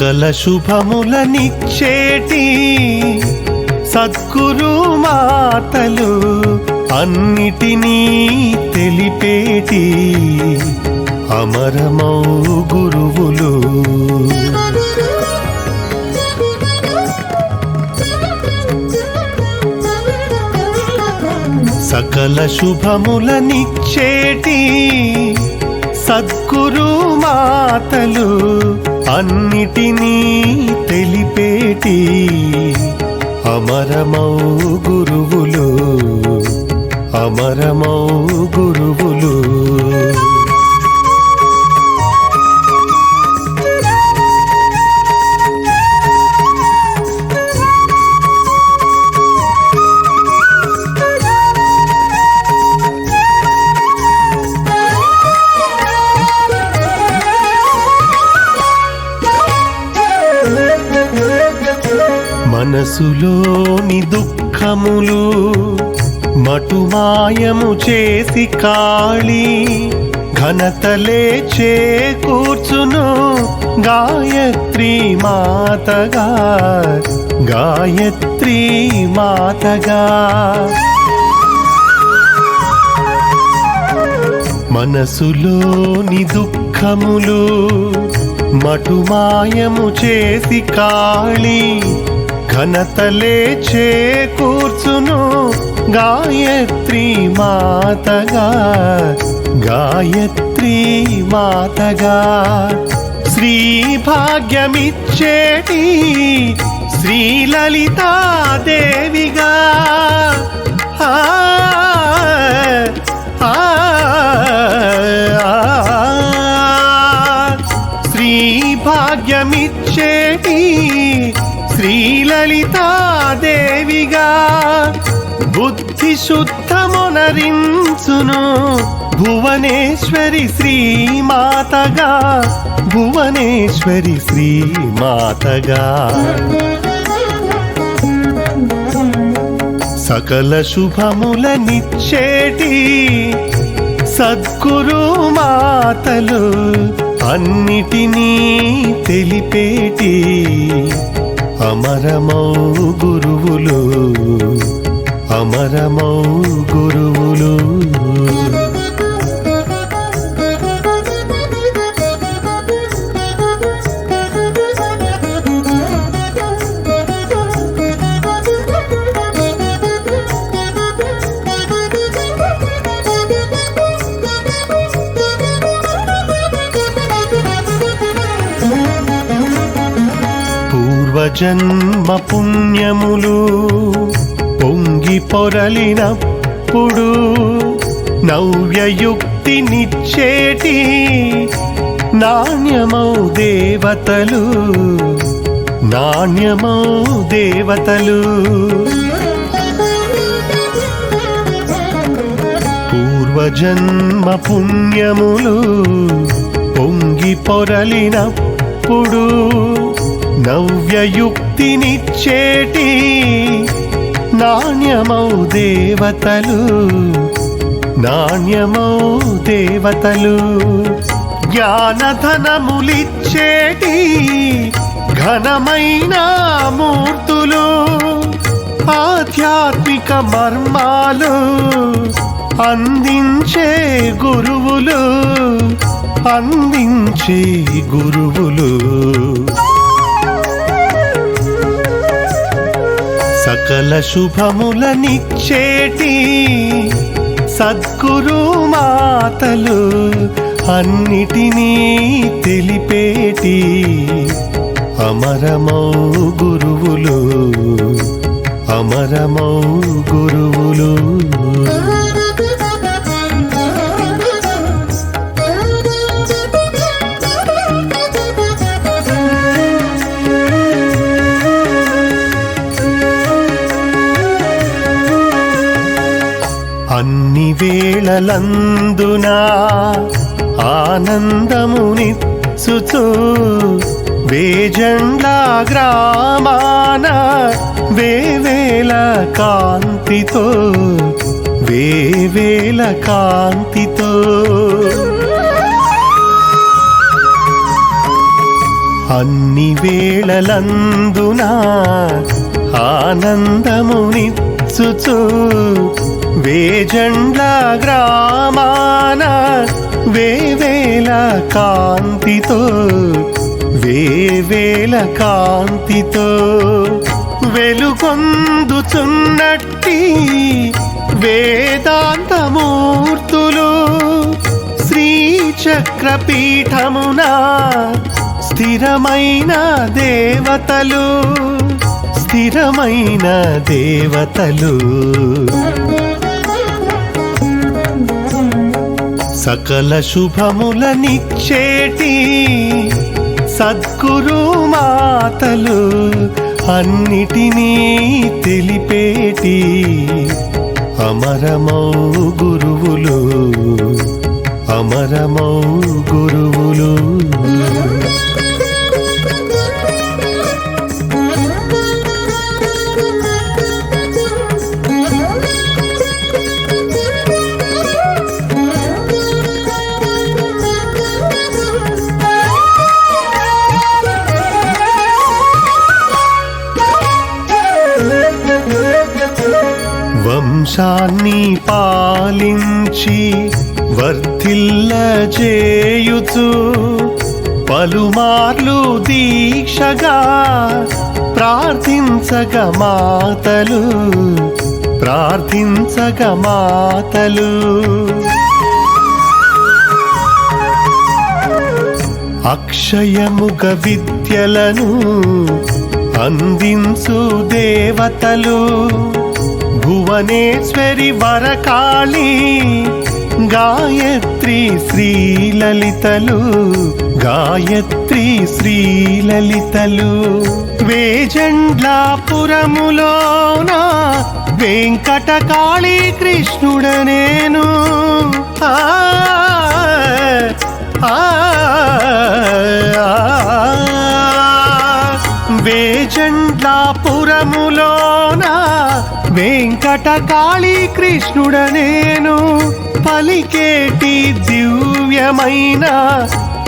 సకల శుభములనిచ్చేటి సద్గురు మాతలు అన్నిటినీ తెలిపేటి అమరమౌ గురువులు. సకల శుభములనిచ్చేటి సద్గురు మాతలు అన్నిటినీ తెలిపేటి అమరమౌ గురువులు అమరమౌ గురువులు. మనసులోని దుఃఖములు మటుమాయము చేసి కాళీ ఘనతలే చేకూర్చును. గాయత్రి మాతగా గాయత్రి మాతగా. మనసులోని దుఃఖములు మటుమాయము చేసి కాళీ ఘనతలే చేకూర్చును గాయత్రి మాతగా. గాయత్రి మాతగా. శ్రీ భాగ్యమిచ్చేటి శ్రీ లలితాదేవిగా ఆ శ్రీ భాగ్యమిచ్చేటి శ్రీలలితాదేవిగా బుద్ధి శుద్ధమునరించును. భువనేశ్వరి శ్రీమాతగా భువనేశ్వరి శ్రీమాతగా. సకల శుభములనిచ్చేటి సద్గురు మాతలు అన్నిటినీ తెలిపేటి. అమరమౌ గురువులు అమరమౌ గురువులు. పూర్వజన్మ పుణ్యములు పొంగి పొరలినప్పుడు నవ్యయుక్తినిచ్చేటి నాణ్యమౌ దేవతలు నాణ్యమౌ దేవతలు. పూర్వజన్మ పుణ్యములు పొంగి పొరలినప్పుడు నవ్యయుక్తినిచ్చేటి నాణ్యమౌ దేవతలు నాణ్యమౌ దేవతలు. జ్ఞానధనములిచ్చేటి ఘనమైన మూర్తులు ఆధ్యాత్మిక మర్మాలు అందించే గురువులు అందించే గురువులు. సకల శుభములనిచ్చేటి సద్గురు మాతలు అన్నిటినీ తెలిపేటి అమరమౌ గురువులు అమరమౌ అన్ని వేళలందునా ఆనందమునిచ్చుచు వేజండ్ల గ్రామాన వేవేల కాంతితో వేవేల కాంతితో. అన్ని వేళలందునా వేళలందున ఆనందమునిచ్చుచు వేజండ్ల గ్రామాన వేవేల కాంతితో వేవేల కాంతితో వెలుగొందుచున్నట్టి వేదాంతమూర్తులు శ్రీచక్రపీఠమున స్థిరమైన దేవతలు స్థిరమైన దేవతలు. సకల శుభములనిచ్చేటి సద్గురు మాతలు అన్నిటినీ తెలిపేటి అమరమౌ గురువులు అమరమౌ గురువులు. వంశాన్ని పాలించి వర్ధిల్ల చేయుచు పలుమార్లు దీక్షగా ప్రార్థించగ మాతలు ప్రార్థించగ మాతలు. అక్షయముగ విద్యలను అందించు దేవతలు. భువనేశ్వరి వరకాళి గాయత్రి శ్రీలలితలు గాయత్రి శ్రీలలితలు. వేజండ్లాపురములోన వెంకటకాళి కృష్ణుడ నేను ఆ ఆ, వేజండ్లాపురములోన వెంకటకాళి కృష్ణుడ నేను పలికేటి దివ్యమైన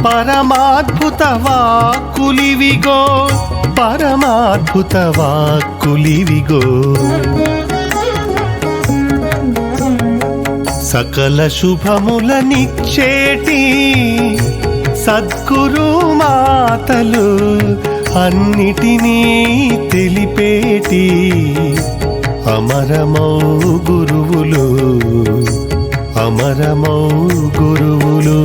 పరమాద్భుత వాక్కులివిగో పరమాద్భుత వాక్కులివిగో. సకల శుభములనిచ్చేటి సద్గురు మాతలు అన్నిటినీ తెలిపేటి అమరమౌ గురువులు అమరమౌ గురువులు.